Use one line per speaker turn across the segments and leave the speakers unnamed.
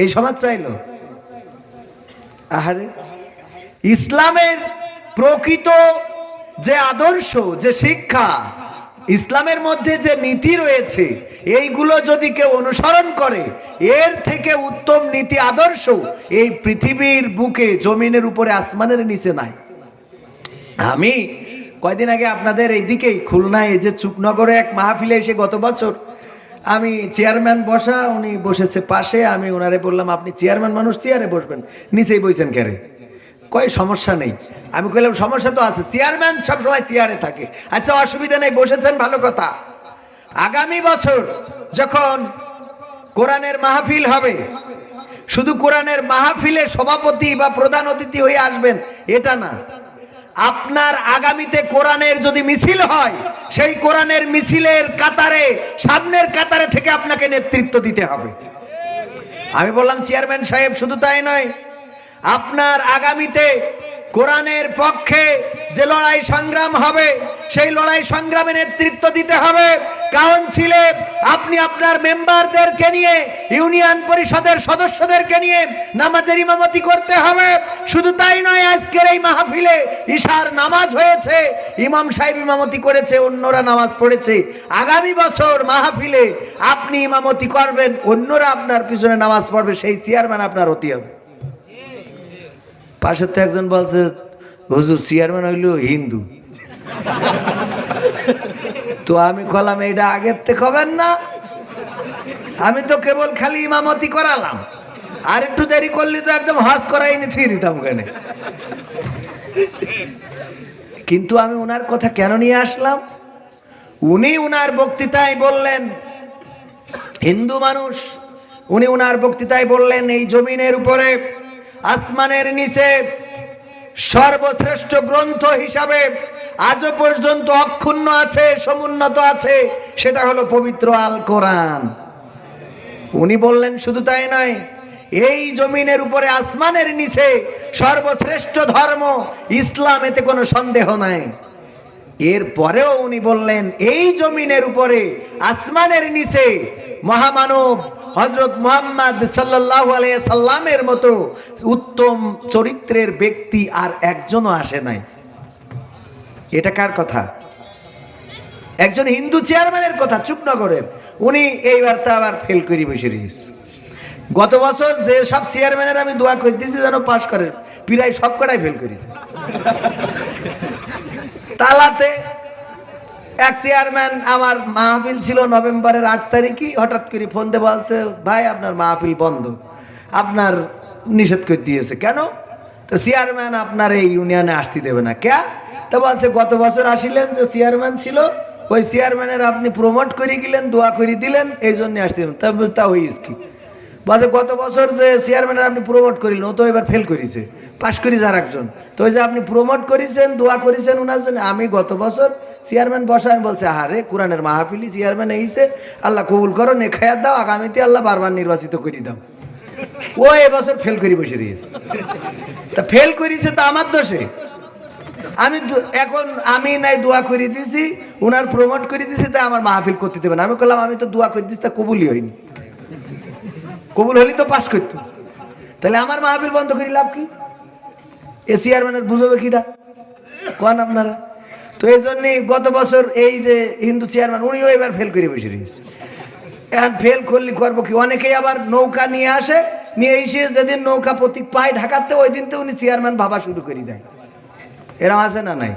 এই সমাজ চাইলো? আহারে। ইসলামের প্রকৃত যে আদর্শ, যে শিক্ষা, ইসলামের মধ্যে যে নীতি রয়েছে, এইগুলো যদি কেউ অনুসরণ করে, এর থেকে উত্তম নীতি আদর্শ এই পৃথিবীর বুকে, জমিনের উপরে, আসমানের নিচে নাই। আমি কয়দিন আগে আপনাদের এইদিকেই খুলনায় যে চুকনগরে এক মাহফিলে এসে গত বছর আমি চেয়ারম্যান বসা, উনি বসেছে পাশে, আমি ওনারে বললাম, আপনি চেয়ারম্যান মানুষ, চেয়ারে বসবেন। নিচেই বইছেন কেরে কয়, সমস্যা নেই। আমি কইলাম, সমস্যা তো আছে, চেয়ারম্যান সবসময় চেয়ারে থাকে। আচ্ছা অসুবিধা নেই, বসেছেন, ভালো কথা। আগামী বছর যখন কোরআনের মাহফিল হবে, শুধু কোরআনের মাহফিলে সভাপতি বা প্রধান অতিথি হয়ে আসবেন, এটা না। আপনার আগামীতে কোরআনের যদি মিছিল হয়, সেই কোরআনের মিছিলের কাতারে, সামনের কাতারে থেকে আপনাকে নেতৃত্ব দিতে হবে। আমি বললাম, চেয়ারম্যান সাহেব, শুধু তাই নয়, আপনার আগামীতে কোরআনের পক্ষে যে লড়াই সংগ্রাম হবে, সেই লড়াই সংগ্রামে নেতৃত্ব দিতে হবে। কাউন্সিলে আপনি আপনার মেম্বারদেরকে নিয়ে, ইউনিয়ন পরিষদের সদস্যদেরকে নিয়ে নামাজের ইমামতি করতে হবে। শুধু তাই নয়, আজকের এই মাহফিলে ঈশার নামাজ হয়েছে, ইমাম সাহেব ইমামতি করেছে, অন্যরা নামাজ পড়েছে। আগামী বছর মাহফিলে আপনি ইমামতি করবেন, অন্যরা আপনার পিছনে নামাজ পড়বে, সেই চেয়ারম্যান আপনার হতে হবে। পাশের তো একজন বলছে, হুজুর চেয়ারম্যান হইল হিন্দু। তো আমি কলাম এটা আগের থেকে হবেন না। আমি তো কেবল খালি ইমামতি করালাম। আর একটু দেরি করলি তো একদম হজ করাই নি থুয়ে দিতাম ওখানে। কিন্তু আমি ওনার কথা কেন নিয়ে আসলাম? উনি উনার বক্তৃতায় বললেন, হিন্দু মানুষ। উনি উনার বক্তৃতায় বললেন, এই জমিনের উপরে আসমানের নিচে সর্বশ্রেষ্ঠ গ্রন্থ হিসাবে আজও পর্যন্ত অক্ষুণ্ণ আছে, সমুন্নত আছে, সেটা হলো পবিত্র আল কোরআন উনি বললেন, শুধু তাই নয়, এই জমিনের উপরে আসমানের নিচে সর্বশ্রেষ্ঠ ধর্ম, ইসলাম, এতে কোনো সন্দেহ নাই। এর পরেও উনি বললেন, এই জমিনের উপরে, আসমানের নিচে মহামানব হজরত মোহাম্মদ সাল্লাহ সাল্লামের মতো উত্তম চরিত্রের ব্যক্তি আর একজনও আসে নাই। এটা কার কথা? একজন হিন্দু চেয়ারম্যানের কথা, চুপনগরের। উনি এইবার তো আবার ফেল করি বসে রয়েছে। গত বছর যে সব চেয়ারম্যানের আমি দোয়া করে দিয়েছি যেন পাশ করেন প্রায় সব কটাই ফেল করেছে। তালাতে এক চেয়ারম্যান আমার মাহফিল ছিল নভেম্বরের আট তারিখই, হঠাৎ করে ফোন দিয়ে বলছে, ভাই, আপনার মাহফিল বন্ধ। আপনার নিষেধ করে দিয়েছে। কেন? তো চেয়ারম্যান আপনার এই ইউনিয়নে আসতে দেবে না। কে? তো বলছে, গত বছর আসিলেন যে চেয়ারম্যান ছিল, ওই চেয়ারম্যানের আপনি প্রমোট করে গেলেন, দোয়া করে দিলেন, এই জন্য আসতে দেবেন তা হইস কি? বলছে গত বছর যে চেয়ারম্যানের আপনি প্রমোট করিলেন, ও তো এবার ফেল করেছে। পাশ করি যার একজন। তো ওই যে আপনি প্রমোট করেছেন, দোয়া করেছেন ওনার জন্য, আমি গত বছর চেয়ারম্যান বসা আমি বলছে আরে কোরআনের মাহফিলি চেয়ারম্যান এইছে। আল্লাহ কবুল করো নেখায়াত দাও, আগামীতে আল্লাহ বারবার নির্বাচিত করে দাও। ও এবছর ফেল করে বসে রয়েছে। তা ফেল করেছে তো আমার দোষে। আমি এখন আমি নাই দোয়া করে দিছি ওনার প্রমোট করে দিছি তাই আমার মাহফিল করতে দেবেন আমি বললাম, আমি তো দোয়া করে দিছি তা কবুলই হয়নি। কবুল হলি তো পাশ করতো। তাহলে আমার মাহফিল বন্ধ করি, লাভ কি? এ চেয়ারম্যানের বুঝবে কিটা কোন আপনারা? তো এই জন্যই গত বছর এই যে হিন্দু চেয়ারম্যান উনিও এবার ফেল করে বসে রয়েছে। এখন ফেল করলে করব কি? অনেকেই আবার নৌকা নিয়ে আসে, নিয়ে এসে যেদিন নৌকা প্রতীক পায় ঢাকাতে ওই দিন তো উনি চেয়ারম্যান ভাবা শুরু করে দেয়। এরম আছে না নাই?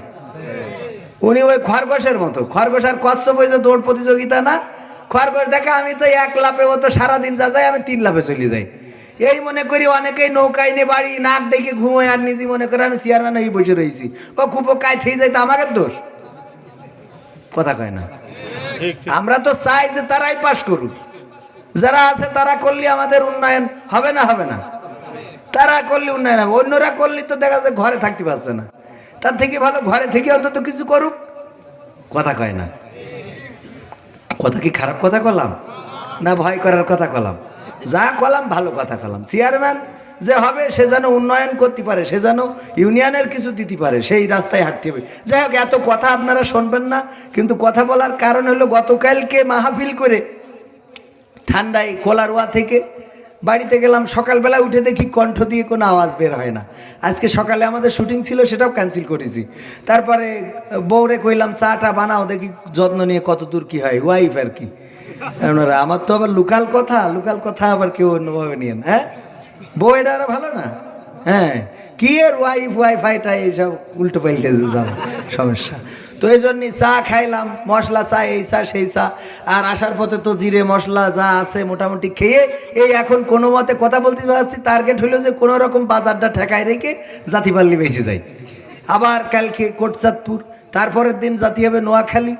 উনি ওই খরগোশের মতো। খরগোশ আর কচ্ছপ ওই যে দৌড় প্রতিযোগিতা না? খরগোশ দেখে আমি তো এক লাফে ও তো সারাদিন যা যায় আমি তিন লাফে চলে যাই। এই মনে করি অনেকেই নৌকায় নিয়ে বাড়ি নাক দেখে ঘুমোয় আর নিজে মনে করে আমি চেয়ারম্যান হয়ে বসে রয়েছি। ও খুব কায় থেকে যায় তো আমাকে দোষ? কথা কয় না। আমরা তো চাই যে তারাই পাশ করুক। যারা আছে তারা করলে আমাদের উন্নয়ন হবে না হবে না। তারা করলে উন্নয়ন হবে। অন্যরা করলে তো দেখা যায় ঘরে থাকতে পারছে না। তার থেকে ভালো ঘরে থেকে অন্তত কিছু করুক। কথা কয় না। কথা কি খারাপ কথা কলাম? না ভয় করার কথা কলাম? যা কলাম, ভালো কথা কলাম। চেয়ারম্যান যে হবে, সে যেন উন্নয়ন করতে পারে, সে যেন ইউনিয়নের কিছু দিতে পারে, সেই রাস্তায় হাঁটতে হবে। যাই হোক, এত কথা আপনারা শুনবেন না, কিন্তু কথা বলার কারণ হলো গতকালকে মাহফিল করে ঠান্ডায় কোলারোয়া থেকে বাড়িতে গেলাম, সকালবেলা উঠে দেখি কণ্ঠ দিয়ে কোনো আওয়াজ বের হয় না। আজকে সকালে আমাদের শুটিং ছিল, সেটাও ক্যান্সেল করেছি। তারপরে বউরে কইলাম, চাটা বানাও, দেখি যত্ন নিয়ে কত দূর কি হয় ওয়াইফ আর কি। আপনারা আমার তো আবার লোকাল কথা লোকাল কথা আবার কেউ অন্যভাবে নিয়েন হ্যাঁ? বউ এটা আরও ভালো না? হ্যাঁ? কি এর ওয়াইফ ওয়াইফাইটা এইসব উল্টো পাল্টে সমস্যা। তো এই জন্যই চা খাইলাম মশলা চা এই চা সেই চা। আর আসার পথে তো জিরে মশলা যা আছে মোটামুটি খেয়ে এই এখন কোনো মতে কথা বলতে পারছি টার্গেট হইল যে কোনো রকম বাজারটা ঠেকায় রেখে জাতিপাল্লি বেঁচে যায় আবার কালকে কোটচাঁদপুর তারপরের দিন জাতি হবে নোয়াখালী।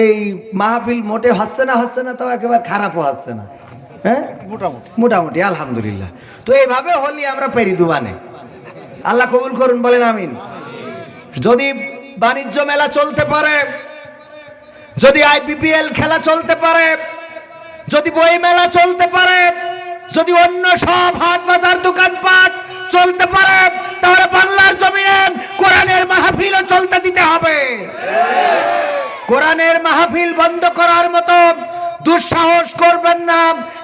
এই মাহফিল মোটে হচ্ছে না হচ্ছে না তাও একেবারে খারাপও হচ্ছে না। হ্যাঁ?
মোটামুটি।
মোটামুটি আলহামদুলিল্লাহ। তো এইভাবে হলি আমরা পেরি দুবানে। আল্লাহ কবুল করুন বলেন আমিন। যদি বাণিজ্য মেলা চলতে পারে। যদি আইপিপিএল খেলা চলতে পারে, যদি বই মেলা চলতে পারে, যদি অন্য সব হাট বাজার দোকানপাট চলতে পারে, তাহলে বাংলার জমিনে কোরআনের মাহফিলও চলতে দিতে হবে। কোরআনের মাহফিল বন্ধ করার মতো দুঃসাহস করবেন না,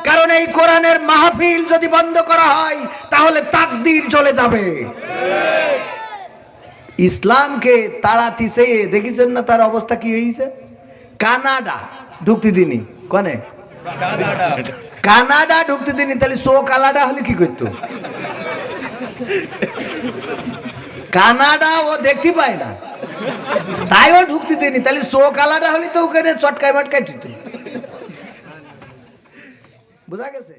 কারণ এই কোরআনের মাহফিল যদি বন্ধ করা হয়, তাহলে তাকদির চলে যাবে। ইসলামকে তাড়াতি সে, দেখিছেন না তার অবস্থা কি হয়েছে কানাডা, ঢুকতে দিনি। কনে? কানাডা ঢুকতে দিনি, তাহলে সো কালাডা হলে কি করতো? কানাডা ও দেখতে পায় না। তাই ও ঢুকতে দিনি, তাহলে সো কালাডা হলে তো ওখানে চটকায় মাটকায় দিত। বোঝা গেছে?